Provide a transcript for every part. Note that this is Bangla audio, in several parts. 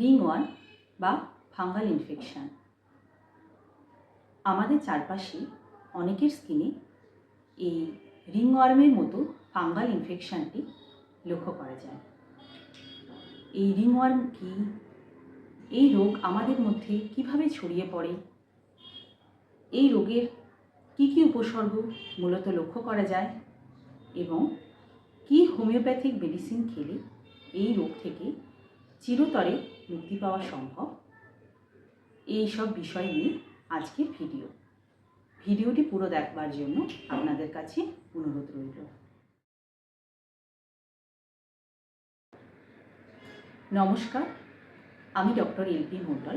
রিংওয়ার্ম বা ফাঙ্গাল ইনফেকশান আমাদের চারপাশে অনেকের স্কিনে এই রিংওয়ার্মের মতো ফাঙ্গাল ইনফেকশানটি লক্ষ্য করা যায়। এই রিংওয়ার্ম কি? এই রোগ আমাদের মধ্যে কীভাবে ছড়িয়ে পড়ে? এই রোগের কি কি উপসর্গ মূলত লক্ষ্য করা যায়? এবং কি হোমিওপ্যাথিক মেডিসিন খেলে এই রোগ থেকে চিরতরে মুক্তি পাওয়া সম্ভব। এই সব বিষয় নিয়ে আজকের ভিডিও। ভিডিওটি পুরো দেখবার জন্য আপনাদের কাছে অনুরোধ রইল। নমস্কার, আমি doctor L P Mondal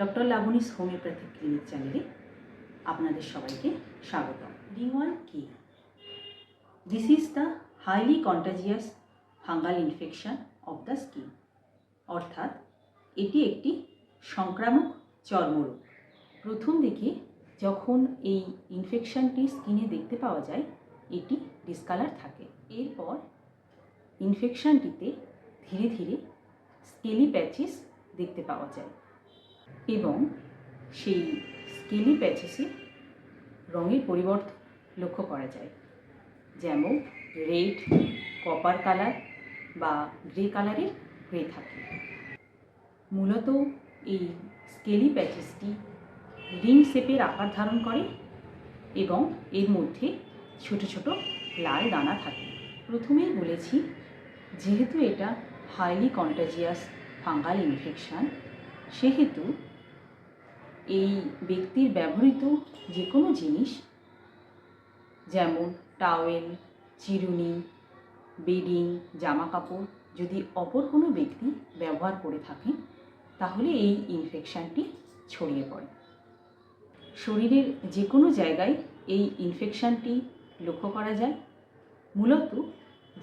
doctor Labani's homeopathic clinic চ্যানেলে আপনাদের সবাইকে স্বাগত রিংওয়ার্ম কি this is the highly contagious fungal infection of the skin অর্থাৎ এটি একটি সংক্রামক চর্মরোগ। প্রথম দিকে যখন এই ইনফেকশনটি স্কিনে দেখতে পাওয়া যায়, এটি ডিসকালার থাকে। এরপর ইনফেকশনটিতে ধীরে ধীরে স্কেলি প্যাচেস দেখতে পাওয়া যায় এবং সেই স্কেলি প্যাচেসে রঙের পরিবর্তন লক্ষ্য করা যায়। যেমন রেড কপার কালার বা গ্রে কালারের হয়ে থাকে। মূলত এই স্কেলি প্যাচেসটি রিং শেপের আকার ধারণ করে এবং এর মধ্যে ছোট ছোট লাল দানা থাকে। প্রথমেই বলেছি, যেহেতু এটা হাইলি কন্টাজিয়াস ফাঙ্গাল ইনফেকশান সেহেতু এই ব্যক্তির ব্যবহৃত যে কোনো জিনিস, যেমন টাওয়েল চিরুনি বেডিং জামা কাপড় যদি অপর কোনো ব্যক্তি ব্যবহার করে থাকে, তাহলে এই ইনফেকশানটি ছড়িয়ে পড়ে। শরীরের যে কোনো জায়গায় এই ইনফেকশানটি লক্ষ্য করা যায়। মূলত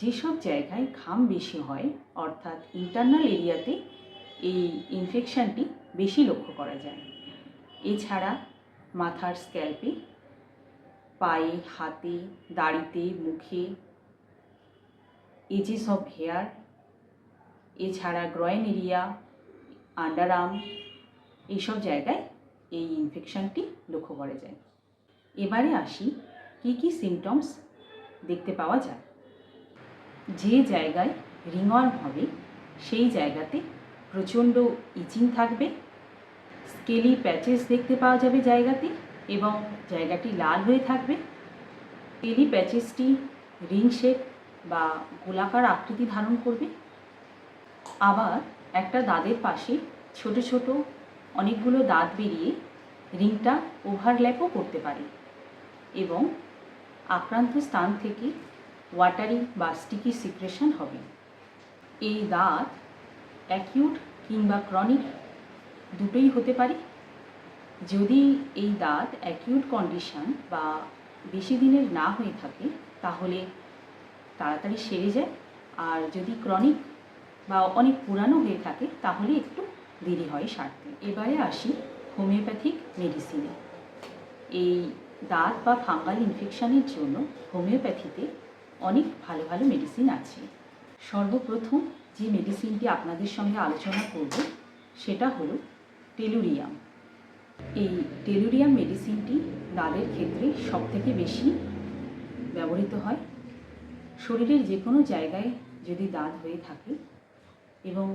যেসব জায়গায় ঘাম বেশি হয়, অর্থাৎ ইন্টারনাল এরিয়াতে এই ইনফেকশানটি বেশি লক্ষ্য করা যায়। এছাড়া মাথার স্ক্যাল্পে পায়ে, হাতে, দাড়িতে, মুখে এজেস অফ হেয়ার এছাড়া গ্রয়েন এরিয়া আন্ডার আর্ম এইসব জায়গায় এই ইনফেকশানটি লক্ষ্য করা যায়। এবারে আসি, কি কি সিমটমস দেখতে পাওয়া যায়? যে জায়গায় রিংওয়ার্ম হবে, সেই জায়গাতে প্রচণ্ড ইচিং থাকবে স্কেলি প্যাচেস দেখতে পাওয়া যাবে জায়গাতে এবং জায়গাটি লাল হয়ে থাকবে। স্কেলি প্যাচেসটি রিং শেপ বা গোলাকার আকৃতি ধারণ করবে। আবার একটা দাঁতের পাশে ছোট ছোট অনেকগুলো দাঁত বেরিয়ে রিংটা ওভারল্যাপও করতে পারে এবং আক্রান্ত স্থান থেকে ওয়াটারি বা স্টিকি সিক্রেশন হবে। এই দাঁত অ্যাকিউট কিংবা ক্রনিক দুটোই হতে পারে। যদি এই দাঁত অ্যাকিউট কন্ডিশন বা বেশি দিনের না হয়ে থাকে, তাহলে তাড়াতাড়ি সেরে যায়। আর যদি ক্রনিক বা অনেক পুরানো হয়ে থাকে, তাহলে একটু দেরি হয় সারতে। এবারে আসি হোমিওপ্যাথিক মেডিসিনে। এই দাঁত বা ফাঙ্গাল ইনফেকশানের জন্য হোমিওপ্যাথিতে অনেক ভালো ভালো মেডিসিন আছে। সর্বপ্রথম যে মেডিসিনটি আপনাদের সঙ্গে আলোচনা করব, সেটা হলো টেলুরিয়াম। এই টেলুরিয়াম মেডিসিনটি দাঁতের ক্ষেত্রে সবথেকে বেশি ব্যবহৃত হয়। শরীরের যে কোনো জায়গায় যদি দাঁত হয়ে থাকে এবং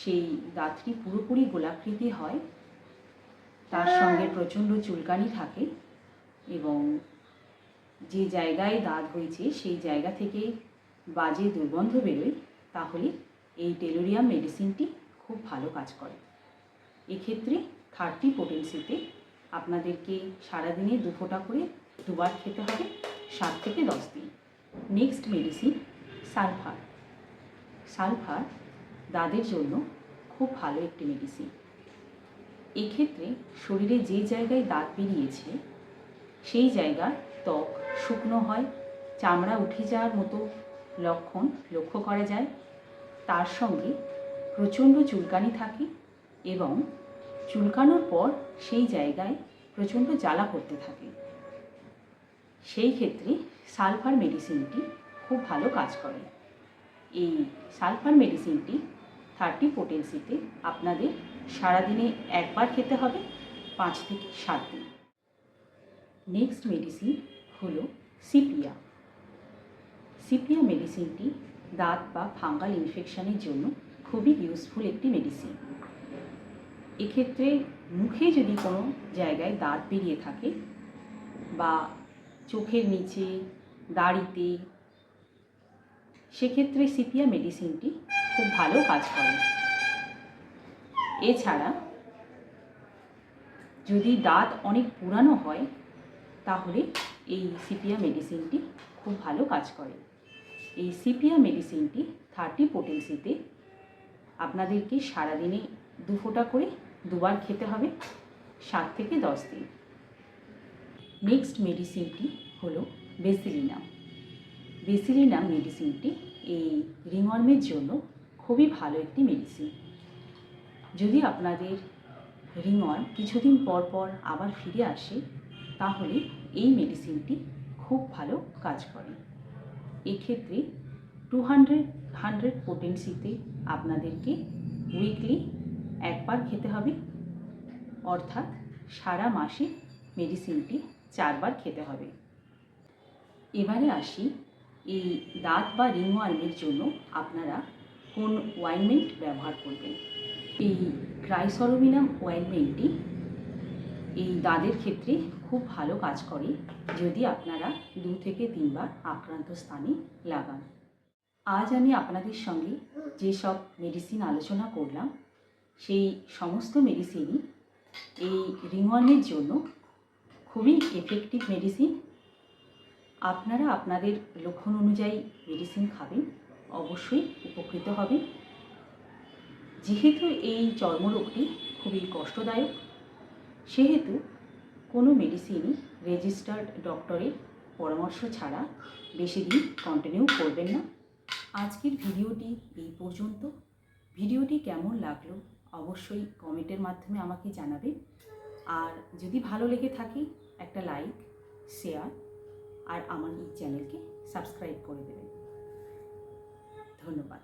সেই দাঁতটি পুরোপুরি গোলাকৃতি হয়। তার সঙ্গে প্রচণ্ড চুলকানি থাকে এবং যে জায়গায় দাঁত হয়েছে সেই জায়গা থেকে বাজে দুর্গন্ধ বেরোয় তাহলে এই টেলোরিয়াম মেডিসিনটি খুব ভালো কাজ করে। এক্ষেত্রে থার্টি পোটেন্সিতে আপনাদেরকে সারাদিনে দু ফোঁটা করে দুবার খেতে হবে সাত থেকে দশ দিন। Next medicine sulphur. সালফার দাঁতের জন্য খুব ভালো একটি মেডিসিন এক্ষেত্রে শরীরে যে জায়গায় দাঁত বেরিয়েছে, সেই জায়গার ত্বক শুকনো হয়, চামড়া উঠে যাওয়ার মতো লক্ষণ লক্ষ্য করা যায়। তার সঙ্গে প্রচণ্ড চুলকানি থাকে এবং চুলকানোর পর সেই জায়গায় প্রচণ্ড জ্বালা করতে থাকে। সেই ক্ষেত্রে সালফার মেডিসিনটি খুব ভালো কাজ করে। এই সালফার মেডিসিনটি থার্টি পোটেন্সিতে আপনাদের সারাদিনে একবার খেতে হবে, পাঁচ থেকে সাত দিন। নেক্সট মেডিসিন হলো সিপিয়া সিপিয়া মেডিসিনটি দাঁত বা ফাঙ্গাল ইনফেকশনের জন্য খুবই ইউজফুল একটি মেডিসিন এক্ষেত্রে মুখে যদি কোনো জায়গায় দাঁত বেরিয়ে থাকে বা চোখের নিচে, দাড়িতে, সেক্ষেত্রে সিপিয়া মেডিসিনটি খুব ভালো কাজ করে। এছাড়া যদি দাঁত অনেক পুরানো হয়, তাহলে এই সিপিয়া মেডিসিনটি খুব ভালো কাজ করে। এই সিপিয়া মেডিসিনটি থার্টি পোটেন্সিতে আপনাদেরকে সারাদিনে দু ফোঁটা করে দুবার খেতে হবে, সাত থেকে দশ দিন। নেক্সট মেডিসিনটি হলো বেসিলিনাম বেসিলিনাম মেডিসিনটি এই রিংওয়ার্মের জন্য খুবই ভালো একটি মেডিসিন যদি আপনাদের রিংওয়ার্ম কিছুদিন পর পর আবার ফিরে আসে, তাহলে এই মেডিসিনটি খুব ভালো কাজ করে। এক্ষেত্রে টু হান্ড্রেড হান্ড্রেড পোটেন্সিতে আপনাদেরকে উইকলি একবার খেতে হবে। অর্থাৎ সারা মাসে মেডিসিনটি চারবার খেতে হবে। এবারে আসি এই দাঁত বা রিংওয়ার্মের জন্য আপনারা কোন ওয়াইনমেন্ট ব্যবহার করবেন? এই ক্রাইসরোমিনাম ওয়াইনমেন্টটি এই দাঁতের ক্ষেত্রে খুব ভালো কাজ করে যদি আপনারা দু থেকে তিনবার আক্রান্ত স্থানে লাগান। আজ আমি আপনাদের সঙ্গে যেসব মেডিসিন আলোচনা করলাম, সেই সমস্ত মেডিসিনই এই রিংওয়ার্মের জন্য খুবই এফেক্টিভ মেডিসিন আপনারা আপনাদের লক্ষণ অনুযায়ী মেডিসিন খাবেন। অবশ্যই উপকৃত হবে। যেহেতু এই চর্মরোগটি খুবই কষ্টদায়ক, সেহেতু কোনো মেডিসিনই রেজিস্টার্ড ডক্টরের পরামর্শ ছাড়া বেশি দিন কন্টিনিউ করবেন না। আজকের ভিডিওটি এই পর্যন্ত। ভিডিওটি কেমন লাগল অবশ্যই কমেন্টের মাধ্যমে আমাকে জানাবে আর যদি ভালো লেগে থাকে, একটা লাইক শেয়ার আর আমার এই চ্যানেলকে সাবস্ক্রাইব করে দেবেন। ধন্যবাদ